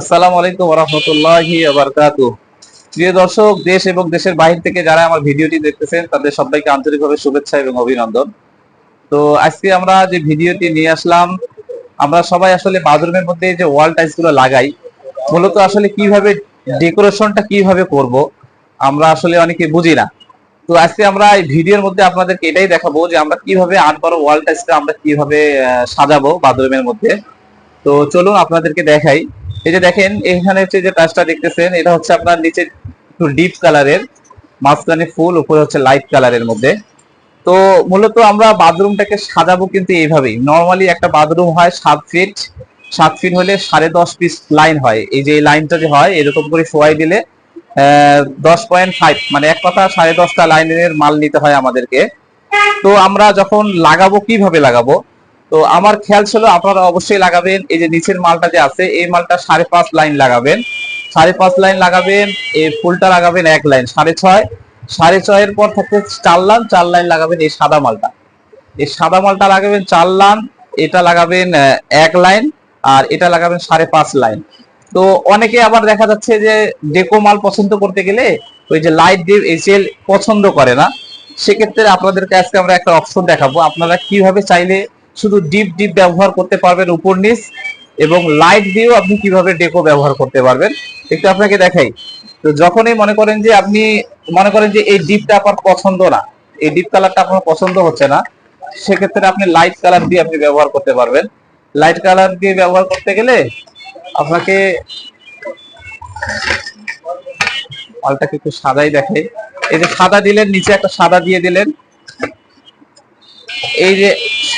আসসালামু আলাইকুম রহমতুল্লাহি প্রিয় দর্শক, দেশ এবং দেশের বাহির থেকে যারা আমার ভিডিওটি দেখতেছেন, তাদের সবাইকে আন্তরিকভাবে শুভেচ্ছা এবং অভিনন্দন। তো আজকে আমরা যে ভিডিওটি নিয়ে আসলাম, আমরা সবাই আসলে বাথরুমের মধ্যে যে ওয়াল টাইলসগুলো লাগাই, মূলত আসলে কীভাবে ডেকোরেশনটা কীভাবে করব, আমরা আসলে অনেকে বুঝি না। তো আজকে আমরা এই ভিডিওর মধ্যে আপনাদেরকে এটাই দেখাবো যে আমরা কীভাবে আট ওয়াল টাইলসটা আমরা কীভাবে সাজাবো বাথরুমের মধ্যে। তো চলুন আপনাদেরকে দেখাই। এই যে দেখেন, এখানে হচ্ছে যে টাচটা দেখতেছেন, এটা হচ্ছে আপনার নিচে একটু ডিপ কালারের মাঝখানে ফুল উপরে হচ্ছে লাইট কালারের মধ্যে। তো মূলত আমরা বাথরুমটাকে সাজাবো কিন্তু এইভাবেই। নর্মালি একটা বাথরুম হয় সাত ফিট সাত ফিট হলে সাড়ে দশ পিস লাইন হয়। এই যে লাইনটা যে হয়, এরকম করে শোয়াই দিলে দশ পয়েন্ট ফাইভ মানে এক কথা সাড়ে দশটা লাইনের মাল নিতে হয় আমাদেরকে। তো আমরা যখন লাগাবো, কীভাবে লাগাবো? তো আমার খেয়াল ছিল আপনারা অবশ্যই লাগাবেন, এই যে নিচের মালটা যে আছে, এই মালটা সাড়ে পাঁচ লাইন লাগাবেন। সাড়ে পাঁচ লাইন লাগাবেন, এই ফুলটা লাগাবেন এক লাইন, সাড়ে ছয়। সাড়ে ছয়ের পর থাকতে চার লাইন চার লাইন লাগাবেন এই সাদা মালটা। এই সাদা মালটা লাগাবেন চার লাইন এটা লাগাবেন এক লাইন, আর এটা লাগাবেন সাড়ে পাঁচ লাইন। তো অনেকে আবার দেখা যাচ্ছে যে ডেকো মাল পছন্দ করতে গেলে ওই যে লাইট ডিপ এসএল পছন্দ করে না। সেক্ষেত্রে আপনাদেরকে আজকে আমরা একটা অপশন দেখাবো। আপনারা কীভাবে চাইলে শুধু ডিপ ডিপ ব্যবহার করতে পারবেন উপর নিচ এবং লাইট দিয়েও আপনি কীভাবে ডেকো ব্যবহার করতে পারবেন, একটু আপনাকে দেখাই। তো যখনই মনে করেন যে আপনি, মনে করেন যে এই ডিপটা আপনার পছন্দ না, এই ডিপ কালারটা আপনার পছন্দ হচ্ছে না, সেক্ষেত্রে আপনি লাইট কালার দিয়ে আপনি ব্যবহার করতে পারবেন। লাইট কালার দিয়ে ব্যবহার করতে গেলে আপনাকে মালটাকে একটু সাদাই দেখে এই যে সাদা দিলেন, নিচে একটা সাদা দিয়ে দিলেন। এই যে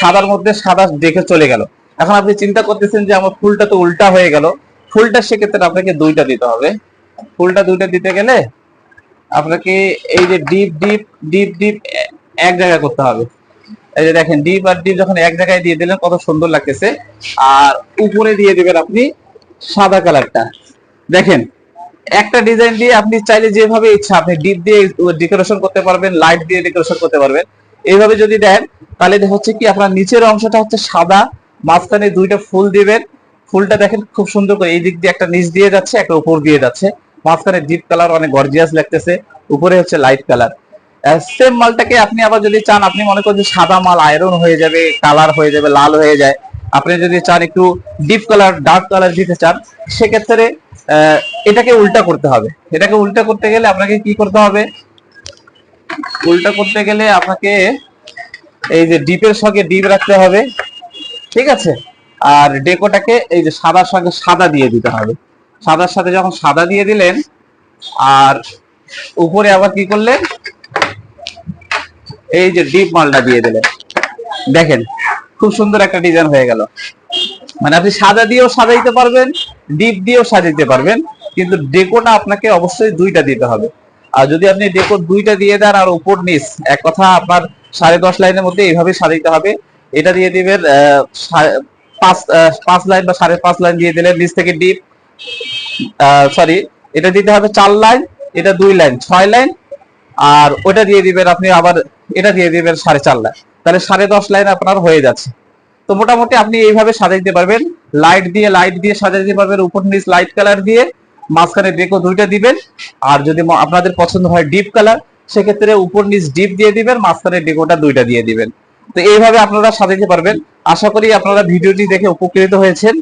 সাদার মধ্যে সাদা দেখে চলে গেল। এখন আপনি চিন্তা করতেছেন যে আমার ফুলটা তো উল্টা হয়ে গেল। ফুলটা সেক্ষেত্রে আপনাকে দুইটা দিতে হবে। ফুলটা দুইটা দিতে গেলে আপনাকে এই যে ডিপ ডিপ ডিপ ডিপ এক জায়গায় করতে হবে। এই যে দেখেন ডিপ আর ডিপ যখন এক জায়গায় দিয়ে দিলেন, কত সুন্দর লাগতেছে। আর উপরে দিয়ে দিবেন আপনি সাদা কালারটা। দেখেন, একটা ডিজাইন দিয়ে আপনি চাইলে যেভাবে ইচ্ছা, আপনি ডিপ দিয়ে ডেকোরেশন করতে পারবেন লাইট দিয়ে ডেকোরেশন করতে পারবেন। এইভাবে যদি দেন তাহলে হচ্ছে কি, আপনার নিচের অংশটা হচ্ছে সাদা, মাঝখানে দুইটা ফুল দিবেন। ফুলটা দেখেন খুব সুন্দর করে এই দিক দিয়ে একটা নিচ দিয়ে যাচ্ছে, একটা উপর দিয়ে যাচ্ছে। মাঝখানে ডিপ কালার অনেক গর্জিয়াস লাগতেছে। উপরে হচ্ছে লাইট কালার সেম মালটাকে আপনি আবার যদি চান, আপনি মনে করেন যে সাদা মাল আয়রন হয়ে যাবে কালার হয়ে যাবে, লাল হয়ে যায়। আপনি যদি চান একটু ডিপ কালার ডার্ক কালার দিতে চান, সেক্ষেত্রে এটাকে উল্টা করতে হবে। এটাকে উল্টা করতে গেলে আপনাকে কি করতে হবে? উল্টা করতে গেলে আপনাকে এই যে ডিপের সঙ্গে ডিপ রাখতে হবে, ঠিক আছে? আর ডেকোটাকে এই যে সাদার সঙ্গে সাদা দিয়ে দিতে হবে। সাদার সাথে যখন সাদা দিয়ে দিলেন, আর উপরে আবার কি করলেন? এই যে ডিপ মালটা দিয়ে দিলেন। দেখেন, খুব সুন্দর একটা ডিজাইন হয়ে গেল। মানে আপনি সাদা দিয়েও সাজাইতে পারবেন, ডিপ দিয়েও সাজাইতে পারবেন, কিন্তু ডেকোটা আপনাকে অবশ্যই দুইটা দিতে হবে। আর যদি আপনি ডেকো দুইটা দিয়ে দেন আর উপর নিচ, এক কথা আপনার সাড়ে দশ লাইনের মধ্যে এইভাবে সাজাইতে হবে। এটা দিয়ে দিবেন পাঁচ পাঁচ লাইন বা সাড়ে পাঁচ লাইন দিয়ে দিলেন নিচ থেকে ডিপ সরি এটা দিতে হবে চার লাইন, এটা দুই লাইন, ছয় লাইন, আর ওটা দিয়ে দিবেন আপনি আবার, এটা দিয়ে দিবেন সাড়ে চার লাইন। তাহলে সাড়ে দশ লাইন আপনার হয়ে যাচ্ছে। তো মোটামুটি আপনি এইভাবে সাজাইতে পারবেন। লাইট দিয়ে লাইট দিয়ে সাজাইতে পারবেন, উপর নিচ লাইট কালার দিয়ে, মাঝখানে ডেকো দুইটা দিবেন। আর যদি আপনাদের পছন্দ হয় ডিপ কালার সেক্ষেত্রে উপর নিচ ডিপ দিয়ে দিবেন, মাঝখানে ডেকোটা দুইটা দিয়ে দিবেন। তো এইভাবে আপনারা সাজাইতে পারবেন। আশা করি আপনারা ভিডিওটি দেখে উপকৃত হয়েছেন।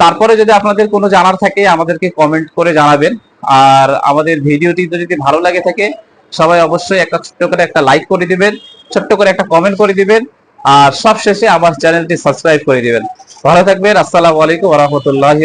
তারপরে যদি আপনাদের কোনো জানার থাকে, আমাদেরকে কমেন্ট করে জানাবেন। আর আমাদের ভিডিওটি যদি ভালো লাগে থাকে, সবাই অবশ্যই একটা ছোট্ট করে একটা লাইক করে দিবেন, ছোট্ট করে একটা কমেন্ট করে দিবেন, আর সবশেষে আমার চ্যানেলটি সাবস্ক্রাইব করে দিবেন। ভালো থাকবেন, আসসালামু আলাইকুম রাহমাতুল্লাহি